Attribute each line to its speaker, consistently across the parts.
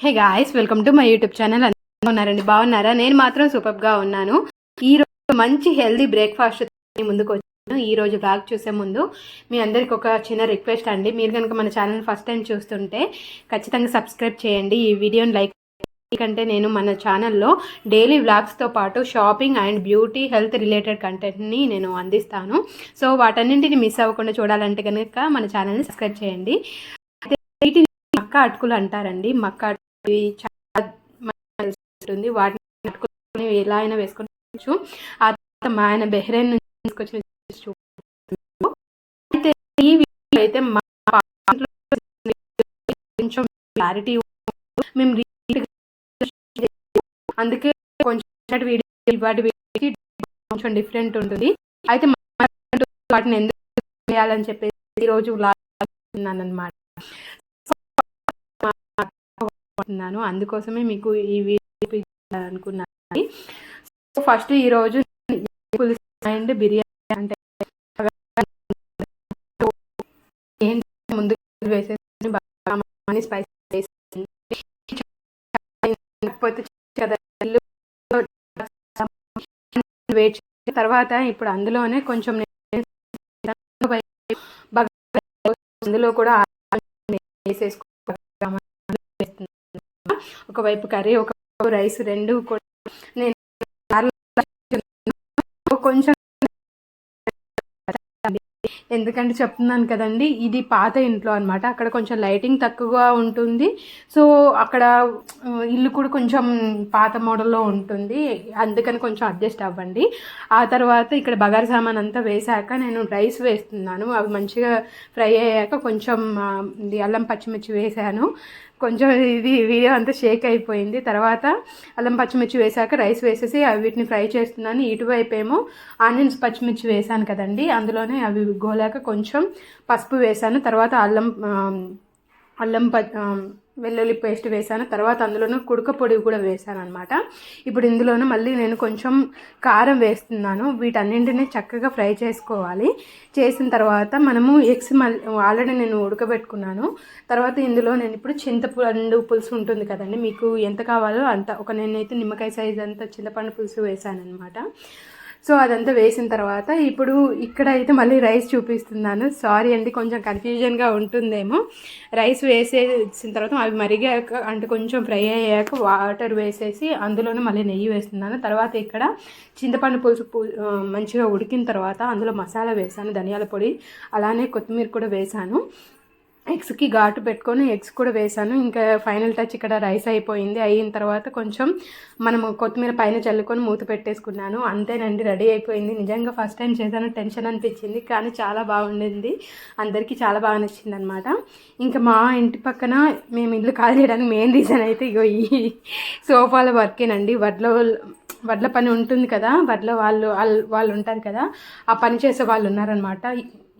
Speaker 1: Hey guys welcome to my YouTube channel అందరూ ఉన్నారండి? బాగున్నారా? నేను మాత్రం సూపర్గా ఉన్నాను. ఈ రోజు మంచి హెల్దీ బ్రేక్ఫాస్ట్ ముందుకు వచ్చాను. ఈ రోజు బ్లాగ్ చూసే ముందు మీ అందరికి ఒక చిన్న రిక్వెస్ట్ అండి. మీరు కనుక మన ఛానల్ ఫస్ట్ టైం చూస్తుంటే ఖచ్చితంగా సబ్స్క్రైబ్ చేయండి. ఈ వీడియోని లైక్ ఎందుకంటే నేను మన ఛానల్లో డైలీ వ్లాగ్స్తో పాటు shopping and beauty health related కంటెంట్ని నేను అందిస్తాను. సో వాటన్నింటిని మిస్ అవ్వకుండా చూడాలంటే కనుక మన ఛానల్ని సబ్స్క్రైబ్ చేయండి. అయితే వీటిని మక్క అటుకులు అంటారండి. మక్క ఇవి చాలా ఉంటుంది వాటిని అటుకులు ఎలా అయినా వేసుకోవచ్చు ఆ తర్వాత మా ఆయన బెహ్రెయిన్ నుంచి తీసుకొచ్చిన అయితే ఈ వీడియో అయితే మా కొంచెం క్లారిటీ మేము అందుకే కొంచెం వీడియో వాటి వీడియోకి కొంచెం డిఫరెంట్ ఉంటుంది. అయితే మా వాటిని ఎందుకు చేయాలని చెప్పేసి ఈరోజు ఉన్నాను అనమాట అనుకుంటున్నాను. అందుకోసమే మీకు ఈ వీడియో అనుకున్నాను సో ఫస్ట్ ఈరోజు పులుసు అండ్ బిర్యానీ అంటే ముందు వేసేసి బాగా స్పైస్ వేచి తర్వాత ఇప్పుడు అందులోనే కొంచెం అందులో కూడా వేసేసుకో ఒకవైపు కర్రీ ఒక రైస్ రెండు కూడా నేను కొంచెం ఎందుకంటే చెప్తున్నాను కదండి ఇది పాత ఇంట్లో అనమాట అక్కడ కొంచెం లైటింగ్ తక్కువగా ఉంటుంది. సో అక్కడ ఇల్లు కూడా కొంచెం పాత మోడల్లో ఉంటుంది. అందుకని కొంచెం అడ్జస్ట్ అవ్వండి. ఆ తర్వాత ఇక్కడ బగారు సామాన్ అంతా వేసాక నేను రైస్ వేస్తున్నాను. అవి మంచిగా ఫ్రై అయ్యాక కొంచెం ఇది అల్లం పచ్చిమిర్చి వేసాను కొంచెం ఇది వీడియో అంతా షేక్ అయిపోయింది. తర్వాత అల్లం పచ్చిమిర్చి వేసాక రైస్ వేసేసి అవి వీటిని ఫ్రై చేస్తున్నాను. ఇటువైపు ఏమో ఆనియన్స్ పచ్చిమిర్చి వేసాను కదండి. అందులోనే అవి గోలాక కొంచెం పసుపు వేసాను తర్వాత అల్లం అల్లం ప వెల్లుల్లి పేస్ట్ వేసాను. తర్వాత అందులోనూ కుడక పొడి కూడా వేసాను అనమాట ఇప్పుడు ఇందులోనూ మళ్ళీ నేను కొంచెం కారం వేస్తున్నాను. వీటన్నింటినీ చక్కగా ఫ్రై చేసుకోవాలి. చేసిన తర్వాత మనము ఎగ్స్ మళ్ళీ ఆల్రెడీ నేను ఉడకబెట్టుకున్నాను. తర్వాత ఇందులో నేను ఇప్పుడు చింతపండు పులుసు ఉంటుంది కదండి మీకు ఎంత కావాలో అంత. ఒక నేనైతే నిమ్మకాయ సైజ్ అంత చింతపండు పులుసు వేసాను అనమాట సో అదంతా వేసిన తర్వాత ఇప్పుడు ఇక్కడ అయితే మళ్ళీ రైస్ చూపిస్తున్నాను. సారీ అండి కొంచెం కన్ఫ్యూజన్గా ఉంటుందేమో. రైస్ వేసేసిన తర్వాత అవి మరిగాక అంటే కొంచెం ఫ్రై అయ్యాక వాటర్ వేసేసి అందులోనే మళ్ళీ నెయ్యి వేస్తున్నాను. తర్వాత ఇక్కడ చింతపండు పులుసు మంచిగా ఉడికిన తర్వాత అందులో మసాలా వేసాను ధనియాల పొడి అలానే కొత్తిమీర కూడా వేసాను ఎగ్స్కి ఘాటు పెట్టుకొని ఎగ్స్ కూడా వేసాను ఇంకా ఫైనల్ టచ్ ఇక్కడ రైస్ అయిపోయింది. అయిన తర్వాత కొంచెం మనం కొత్తిమీర పైన చల్లుకొని మూత పెట్టేసుకున్నాను. అంతేనండి రెడీ అయిపోయింది. నిజంగా ఫస్ట్ టైం చేశాను. టెన్షన్ అనిపించింది కానీ చాలా బాగుండింది. అందరికీ చాలా బాగా నచ్చింది అనమాట ఇంకా మా ఇంటి పక్కన మేము ఇల్లు ఖాళీ చేయడానికి మెయిన్ రీజన్ అయితే ఇగో ఈ సోఫాల వర్కేనండి వడ్లో వడ్ల పని ఉంటుంది కదా వడ్ల వాళ్ళు వాళ్ళు- వాళ్ళు ఉంటారు కదా ఆ పని చేసే వాళ్ళు ఉన్నారనమాట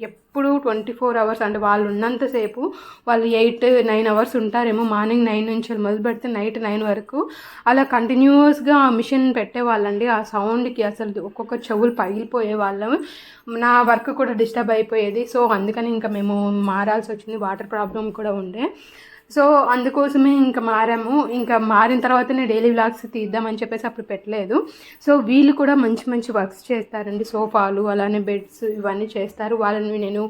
Speaker 1: ఎప్పుడు ట్వంటీ ఫోర్ అవర్స్ అంటే వాళ్ళు ఉన్నంతసేపు వాళ్ళు ఎయిట్ నైన్ అవర్స్ ఉంటారేమో మార్నింగ్ నైన్ నుంచి మొదలు పెడితే నైట్ నైన్ వరకు. అలా కంటిన్యూస్గా ఆ మిషన్ పెట్టేవాళ్ళండి. ఆ సౌండ్కి అసలు ఒక్కొక్క చెవులు పగిలిపోయే వాళ్ళం నా వర్క్ కూడా డిస్టర్బ్ అయిపోయేది. సో అందుకని ఇంకా మేము మారాల్సి వచ్చింది. వాటర్ ప్రాబ్లం కూడా ఉండే. సో అందుకోసమే ఇంకా మారాము. ఇంకా మారిన తర్వాతనే డైలీ వ్లాగ్స్ తీద్దామని చెప్పేసి అప్పుడు పెట్టలేదు. సో వీళ్ళు కూడా మంచి మంచి వర్క్స్ చేస్తారండి. సోఫాలు అలానే బెడ్స్ ఇవన్నీ చేస్తారు. వాళ్ళని నేను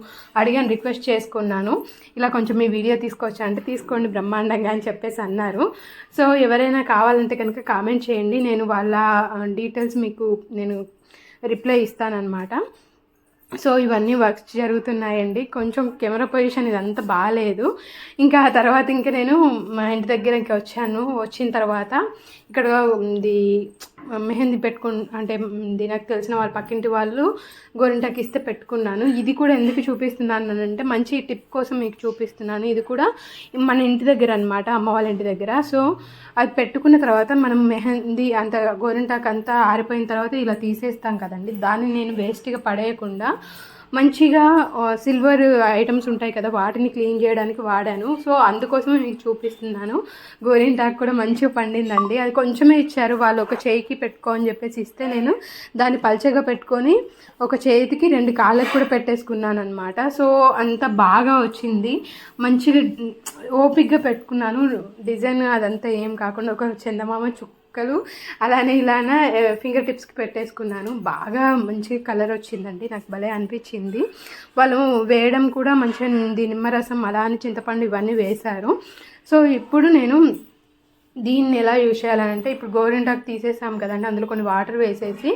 Speaker 1: అడిగాను రిక్వెస్ట్ చేసుకున్నాను. ఇలా కొంచెం మీ వీడియో తీసుకొచ్చా అంటే తీసుకోండి బ్రహ్మాండంగా అని చెప్పేసి అన్నారు. సో ఎవరైనా కావాలంటే కనుక కామెంట్ చేయండి. నేను వాళ్ళ డీటెయిల్స్ మీకు నేను రిప్లై ఇస్తానన్నమాట. సో ఇవన్నీ వర్క్స్ జరుగుతున్నాయండి. కొంచెం కెమెరా పొజిషన్ ఇదంతా బాగాలేదు ఇంకా ఆ తర్వాత ఇంకా నేను మా ఇంటి దగ్గర ఇంకా వచ్చాను. వచ్చిన తర్వాత ఇక్కడ ఇది మెహందీ పెట్టుకు అంటే నాకు తెలిసిన వాళ్ళ పక్కింటి వాళ్ళు గోరింటాకి ఇస్తే పెట్టుకున్నాను. ఇది కూడా ఎందుకు చూపిస్తున్నాను అంటే మంచి టిప్ కోసం మీకు చూపిస్తున్నాను. ఇది కూడా మన ఇంటి దగ్గర అనమాట అమ్మ వాళ్ళ ఇంటి దగ్గర. సో అది పెట్టుకున్న తర్వాత మనం మెహందీ అంత గోరింటాకు అంతా ఆరిపోయిన తర్వాత ఇలా తీసేస్తాం కదండి. దాన్ని నేను వేస్ట్గా పడేయకుండా మంచిగా సిల్వర్ ఐటమ్స్ ఉంటాయి కదా వాటిని క్లీన్ చేయడానికి వాడాను. సో అందుకోసం మీకు చూపిస్తున్నాను. గోరింటాకు కూడా మంచిగా పండిందండి. అది కొంచెమే ఇచ్చారు వాళ్ళు ఒక చేయికి పెట్టుకో అని చెప్పేసి ఇస్తే నేను దాన్ని పల్చగా పెట్టుకొని ఒక చేతికి రెండు కాళ్ళకు కూడా పెట్టేసుకున్నాను అనమాట సో అంత బాగా వచ్చింది. మంచిగా ఓపిక్గా పెట్టుకున్నాను. డిజైన్ అదంతా ఏం కాకుండా ఒక చందమామ ముక్కలు అలానే ఇలాన ఫింగర్ టిప్స్కి పెట్టేసుకున్నాను. బాగా మంచి కలర్ వచ్చిందండి. నాకు భలే అనిపించింది. వాళ్ళు వేయడం కూడా మంచిగా ఉంది. నిమ్మరసం అలానే చింతపండు ఇవన్నీ వేశారు. సో ఇప్పుడు నేను దీన్ని ఎలా యూజ్ చేయాలంటే ఇప్పుడు గోరింటాకు తీసేసాం కదండి. అందులో కొన్ని వాటర్ వేసేసి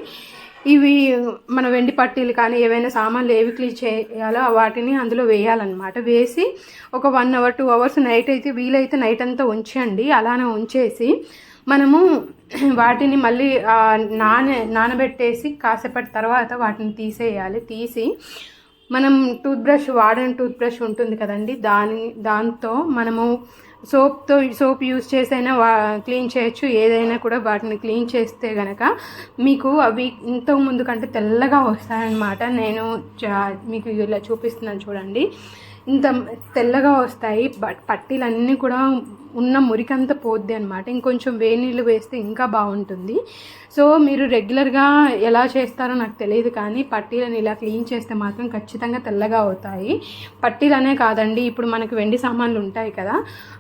Speaker 1: ఇవి మన వెండి పట్టీలు కానీ ఏవైనా సామాన్లు ఏవి క్లీన్ చేయాలో వాటిని అందులో వేయాలన్నమాట. వేసి ఒక one hour two hours night అయితే వీలైతే నైట్ అంతా ఉంచండి. అలానే ఉంచేసి మనము వాటిని మళ్ళీ నాన నానబెట్టేసి కాసేపటి తర్వాత వాటిని తీసేయాలి. తీసి మనం టూత్ బ్రష్ వాడని టూత్ బ్రష్ ఉంటుంది కదండి. దాని దాంతో మనము సోప్తో సోప్ యూస్ చేసైనా వా క్లీన్ చేయొచ్చు. ఏదైనా కూడా వాటిని క్లీన్ చేస్తే గనక మీకు అవి ఇంతకు ముందు కంటే తెల్లగా వస్తాయన్నమాట. నేను మీకు ఇలా చూపిస్తున్నాను చూడండి. ఇంత తెల్లగా వస్తాయి. బట్ పట్టీలన్నీ కూడా ఉన్న మురికంతా పోద్ది అనమాట ఇంకొంచెం వేడి నీళ్ళు వేస్తే ఇంకా బాగుంటుంది. సో మీరు రెగ్యులర్గా ఎలా చేస్తారో నాకు తెలియదు కానీ పట్టీలను ఇలా క్లీన్ చేస్తే మాత్రం ఖచ్చితంగా తెల్లగా అవుతాయి. పట్టీలనే కాదండి ఇప్పుడు మనకు వెండి సామాన్లు ఉంటాయి కదా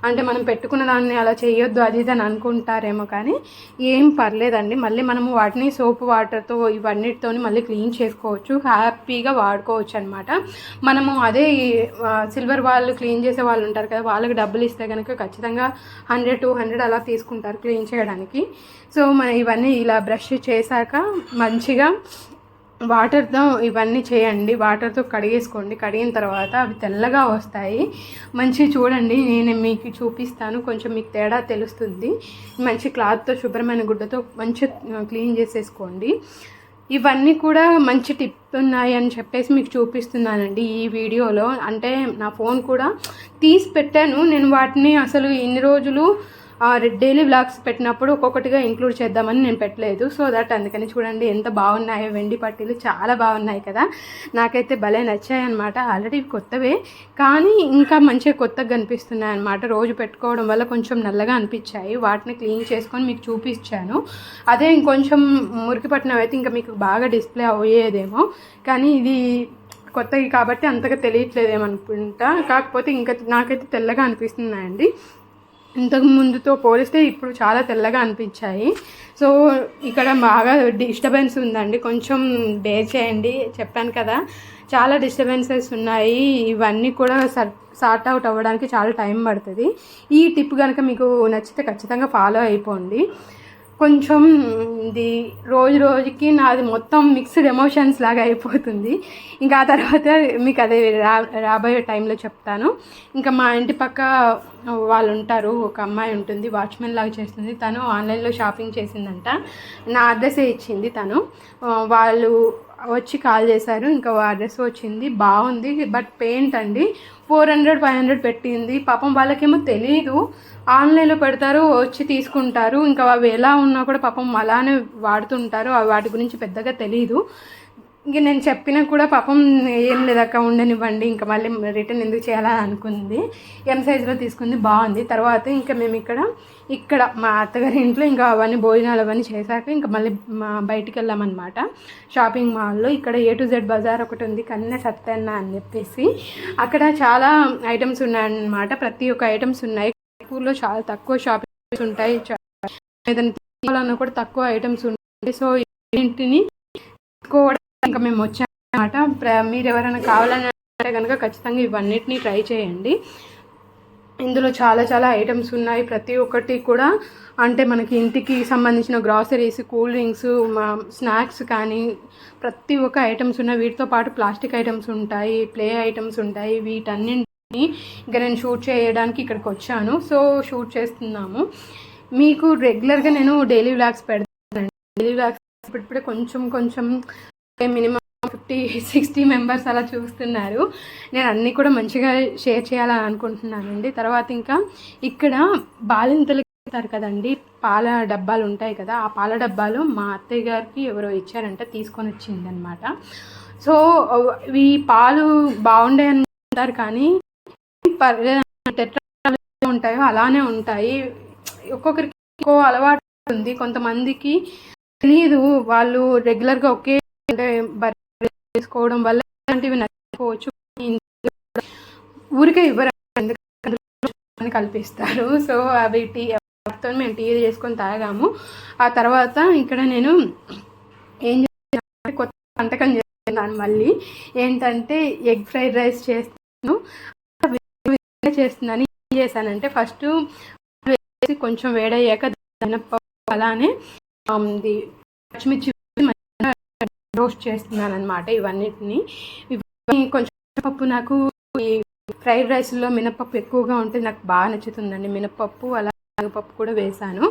Speaker 1: అంటే మనం పెట్టుకున్న దాన్ని అలా చేయొద్దు అది ఇది అని అనుకుంటారేమో కానీ ఏం పర్లేదండి. మళ్ళీ మనము వాటిని సోప్ వాటర్తో ఇవన్నిటితో మళ్ళీ క్లీన్ చేసుకోవచ్చు హ్యాపీగా వాడుకోవచ్చు అనమాట మనము అదే సిల్వర్ వాళ్ళు క్లీన్ చేసే వాళ్ళు ఉంటారు కదా వాళ్ళకి డబ్బులు ఇస్తే కనుక ఖచ్చితంగా హండ్రెడ్ టూ హండ్రెడ్ అలా తీసుకుంటారు క్లీన్ చేయడానికి. సో మన ఇవన్నీ ఇలా బ్రష్ చేశాక మంచిగా వాటర్తో ఇవన్నీ చేయండి వాటర్తో కడిగేసుకోండి. కడిగిన తర్వాత అవి తెల్లగా వస్తాయి. మంచి చూడండి నేను మీకు చూపిస్తాను. కొంచెం మీకు తేడా తెలుస్తుంది. మంచి క్లాత్తో శుభ్రమైన గుడ్డతో మంచి క్లీన్ చేసేసుకోండి. ఇవన్నీ కూడా మంచి టిప్ ఉన్నాయి అని చెప్పేసి మీకు చూపిస్తున్నానండి ఈ వీడియోలో. అంటే నా ఫోన్ కూడా తీసి పెట్టాను. నేను వాటిని అసలు ఇన్ని రోజులు డైలీ వ్లాగ్స్ పెట్టినప్పుడు ఒక్కొక్కటిగా ఇంక్లూడ్ చేద్దామని నేను పెట్టలేదు. సో దట్ అందుకని చూడండి ఎంత బాగున్నాయో వెండి పట్టీలు చాలా బాగున్నాయి కదా. నాకైతే భలే నచ్చాయి అనమాట ఆల్రెడీ కొత్తవే కానీ ఇంకా మంచిగా కొత్తగా కనిపిస్తున్నాయి అనమాట రోజు పెట్టుకోవడం వల్ల కొంచెం నల్లగా అనిపించాయి. వాటిని క్లీన్ చేసుకొని మీకు చూపించాను అదే ఇంకొంచెం మురికి పట్టినవి అయితే ఇంకా మీకు బాగా డిస్ప్లే అయ్యేదేమో. కానీ ఇది కొత్తవి కాబట్టి అంతగా తెలియట్లేదేమనుకుంటా. కాకపోతే ఇంకా నాకైతే తెల్లగా అనిపిస్తున్నాయండి. ఇంతకు ముందుతో పోలిస్తే ఇప్పుడు చాలా తెల్లగా అనిపించాయి. సో ఇక్కడ బాగా డిస్టర్బెన్స్ ఉందండి. కొంచెం బేర్ చేయండి. చెప్పాను కదా చాలా డిస్టర్బెన్సెస్ ఉన్నాయి. ఇవన్నీ కూడా సర్ సార్ట్ అవుట్ అవ్వడానికి చాలా టైం పడుతుంది. ఈ టిప్ కనుక మీకు నచ్చితే ఖచ్చితంగా ఫాలో అయిపోండి. కొంచెం ఇది రోజు రోజుకి నాది మొత్తం మిక్స్డ్ ఎమోషన్స్ లాగా అయిపోతుంది. ఇంకా ఆ తర్వాత మీకు అదే రా రాబోయే టైంలో చెప్తాను. ఇంకా మా ఇంటి పక్క వాళ్ళు ఉంటారు ఒక అమ్మాయి ఉంటుంది వాచ్మెన్ లాగా చేస్తుంది. తను ఆన్లైన్లో షాపింగ్ చేసిందంట. నా అడ్రస్సే ఇచ్చింది తను. వాళ్ళు వచ్చి కాల్ చేశారు. ఇంకా అడ్రస్ వచ్చింది. బాగుంది. బట్ పెయింట్ అండి. ఫోర్ హండ్రెడ్ ఫైవ్ హండ్రెడ్ పెట్టింది. పాపం వాళ్ళకేమో తెలియదు ఆన్లైన్లో పెడతారు వచ్చి తీసుకుంటారు. ఇంకా అవి ఎలా ఉన్నా కూడా పాపం అలానే వాడుతుంటారు. వాటి గురించి పెద్దగా తెలియదు ఇంక నేను చెప్పినా కూడా పాపం ఏం లేదక్క ఉండనివ్వండి ఇంకా మళ్ళీ రిటర్న్ ఎందుకు చేయాలని అనుకుంది. ఎం సైజులో తీసుకుంది బాగుంది. తర్వాత ఇంకా మేము ఇక్కడ ఇక్కడ మా అత్తగారి ఇంట్లో ఇంకా అవన్నీ భోజనాలు అవన్నీ చేశాక ఇంకా మళ్ళీ మా బయటికి వెళ్ళామన్నమాట. షాపింగ్ మాల్లో ఇక్కడ ఏ టు జెడ్ బజార్ ఒకటి ఉంది కన్య సత్యన్న అని చెప్పేసి. అక్కడ చాలా ఐటమ్స్ ఉన్నాయన్నమాట ప్రతి ఒక్క ఐటమ్స్ ఉన్నాయి. ఊర్లో చాలా తక్కువ షాపింగ్స్ ఉంటాయి. ఏదైనా తీసుకోవాలన్నా కూడా తక్కువ ఐటమ్స్ ఉంటాయి సో ఇంటిని తీసుకోవడం ఇంకా మేము వచ్చామన్నమాట. మీరు ఎవరైనా కావాలని అంటే కనుక ఖచ్చితంగా ఇవన్నిటిని ట్రై చేయండి. ఇందులో చాలా చాలా ఐటమ్స్ ఉన్నాయి. ప్రతి ఒక్కటి కూడా అంటే మనకి ఇంటికి సంబంధించిన గ్రాసరీస్ కూల్ డ్రింక్స్ స్నాక్స్ కానీ ప్రతి ఒక్క ఐటమ్స్ ఉన్నాయి. వీటితో పాటు ప్లాస్టిక్ ఐటమ్స్ ఉంటాయి ప్లే ఐటమ్స్ ఉంటాయి. వీటన్నింటినీ ఇంకా నేను షూట్ చేయడానికి ఇక్కడికి వచ్చాను. సో షూట్ చేస్తున్నాము. మీకు రెగ్యులర్గా నేను డైలీ వ్లాగ్స్ పెడతాను. డైలీ వ్లాగ్స్ ఇప్పుడిప్పుడే కొంచెం కొంచెం మినిమం ఫిఫ్టీ సిక్స్టీ మెంబర్స్ అలా చూస్తున్నారు. నేను అన్నీ కూడా మంచిగా షేర్ చేయాలని అనుకుంటున్నానండి తర్వాత ఇంకా ఇక్కడ బాలింతలు ఇస్తారు కదండి. పాల డబ్బాలు ఉంటాయి కదా ఆ పాల డబ్బాలు మా అత్తయ్య గారికి ఎవరో ఇచ్చారంట తీసుకొని వచ్చిందనమాట సో ఈ పాలు బాగుండే అంటారు కానీ టెట్రా ఉంటాయో అలానే ఉంటాయి. ఒక్కొక్కరికి ఇంకో అలవాటు ఉంది. కొంతమందికి తెలియదు వాళ్ళు రెగ్యులర్గా ఒకే అంటే తీసుకోవడం వేసుకోవడం వల్ల ఇలాంటివి నచ్చకపోవచ్చు ఊరికే ఇవ్వరు ఎందుకంటే కల్పిస్తారు. సో అవి టీ తో మేము టీ చేసుకొని తాగాము. ఆ తర్వాత ఇక్కడ నేను ఏం చేస్తాను కొత్త వంటకం చేస్తున్నాను మళ్ళీ. ఏంటంటే ఎగ్ ఫ్రైడ్ రైస్ చేస్తాను. చేస్తున్నాను ఏం చేశానంటే ఫస్ట్ వేసి కొంచెం వేడయ్యాక మినప్పప్పు అలానే పచ్చిమిర్చి రోస్ట్ చేస్తున్నాను అనమాట ఇవన్నిటిని కొంచెం పప్పు నాకు ఈ ఫ్రైడ్ రైస్లో మినపప్పు ఎక్కువగా ఉంటే నాకు బాగా నచ్చుతుందండి. మినపప్పు అలా పప్పు కూడా వేసాను.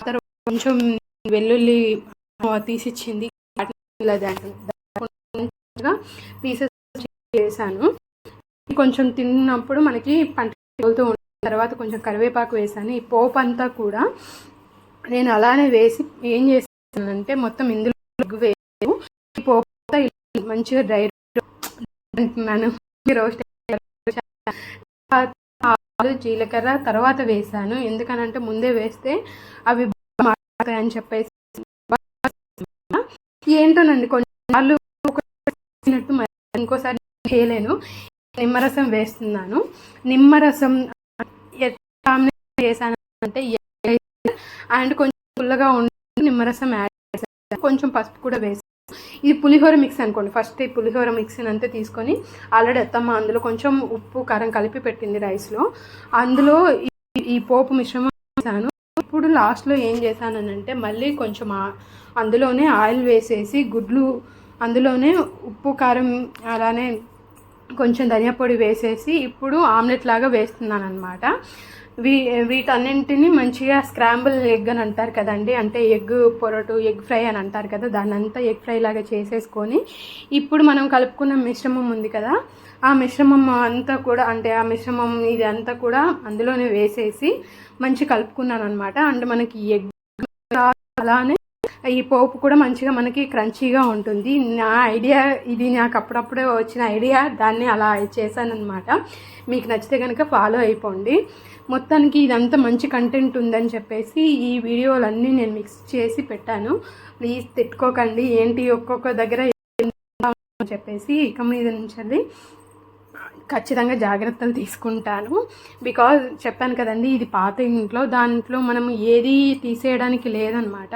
Speaker 1: తర్వాత కొంచెం వెల్లుల్లి తీసిచ్చింది. పీసెస్ వేసాను కొంచెం తిన్నప్పుడు మనకి పంట తగులుతూ ఉంటుంది. తర్వాత కొంచెం కరివేపాకు వేసాను. ఈ పోపు అంతా కూడా నేను అలానే వేసి ఏం చేస్తానంటే మొత్తం ఇందులో వేసాను మంచిగా డ్రై అంటున్నాను రోస్ట్ జీలకర్ర తర్వాత వేసాను. ఎందుకనంటే ముందే వేస్తే అవి అని చెప్పేసి. ఏంటోనండి కొన్నిసార్లు ఇంకోసారి చేయలేను. నిమ్మరసం వేస్తున్నాను. నిమ్మరసం వేసాను అంటే అండ్ కొంచెం పుల్లగా ఉండి నిమ్మరసం యాడ్ చేశాను. కొంచెం పసుపు కూడా వేసాను ఇది పులిహోర మిక్స్ అనుకోండి. ఫస్ట్ ఈ పులిహోర మిక్సీని అంతా తీసుకొని ఆల్రెడీ అత్తమ్మ అందులో కొంచెం ఉప్పు కారం కలిపి పెట్టింది రైస్లో అందులో ఈ పోపు మిశ్రమం చేశాను ఇప్పుడు లాస్ట్లో ఏం చేశానంటే మళ్ళీ కొంచెం అందులోనే ఆయిల్ వేసేసి గుడ్లు అందులోనే ఉప్పు కారం అలానే కొంచెం ధనియా పొడి వేసేసి ఇప్పుడు ఆమ్లెట్ లాగా వేస్తున్నాను అనమాట వీ వీటన్నింటిని మంచిగా స్క్రాంబుల్ ఎగ్ అని అంటారు కదండి. అంటే ఎగ్ పొరటు ఎగ్ ఫ్రై అని అంటారు కదా. దాన్ని అంతా ఎగ్ ఫ్రై లాగా చేసేసుకొని ఇప్పుడు మనం కలుపుకున్న మిశ్రమం ఉంది కదా. ఆ మిశ్రమం అంతా కూడా అంటే ఆ మిశ్రమం ఇది అంతా కూడా అందులోనే వేసేసి మంచి కలుపుకున్నాను అనమాట అంటే మనకి ఎగ్ అలానే ఈ పోపు కూడా మంచిగా మనకి క్రంచీగా ఉంటుంది. నా ఐడియా ఇది నాకు అప్పుడప్పుడే వచ్చిన ఐడియా. దాన్ని అలా చేశానమాట మీకు నచ్చితే కనుక ఫాలో అయిపోండి. మొత్తానికి ఇదంతా మంచి కంటెంట్ ఉందని చెప్పేసి ఈ వీడియోలన్నీ నేను మిక్స్ చేసి పెట్టాను. ప్లీజ్ తిట్టుకోకండి. ఏంటి ఒక్కొక్క దగ్గర చెప్పేసి ఇక మీద నుంచి ఖచ్చితంగా జాగ్రత్తలు తీసుకుంటాను. బికాజ్ చెప్పాను కదండి ఇది పాత ఇంట్లో దాంట్లో మనం ఏది తీసేయడానికి లేదనమాట.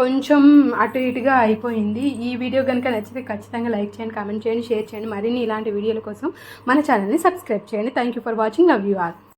Speaker 1: కొంచెం అటు ఇటుగా అయిపోయింది. ఈ వీడియో కనుక నచ్చితే ఖచ్చితంగా లైక్ చేయండి కామెంట్ చేయండి షేర్ చేయండి. మరిన్ని ఇలాంటి వీడియోల కోసం మన ఛానల్ని సబ్స్క్రైబ్ చేయండి. Thank you for watching love you all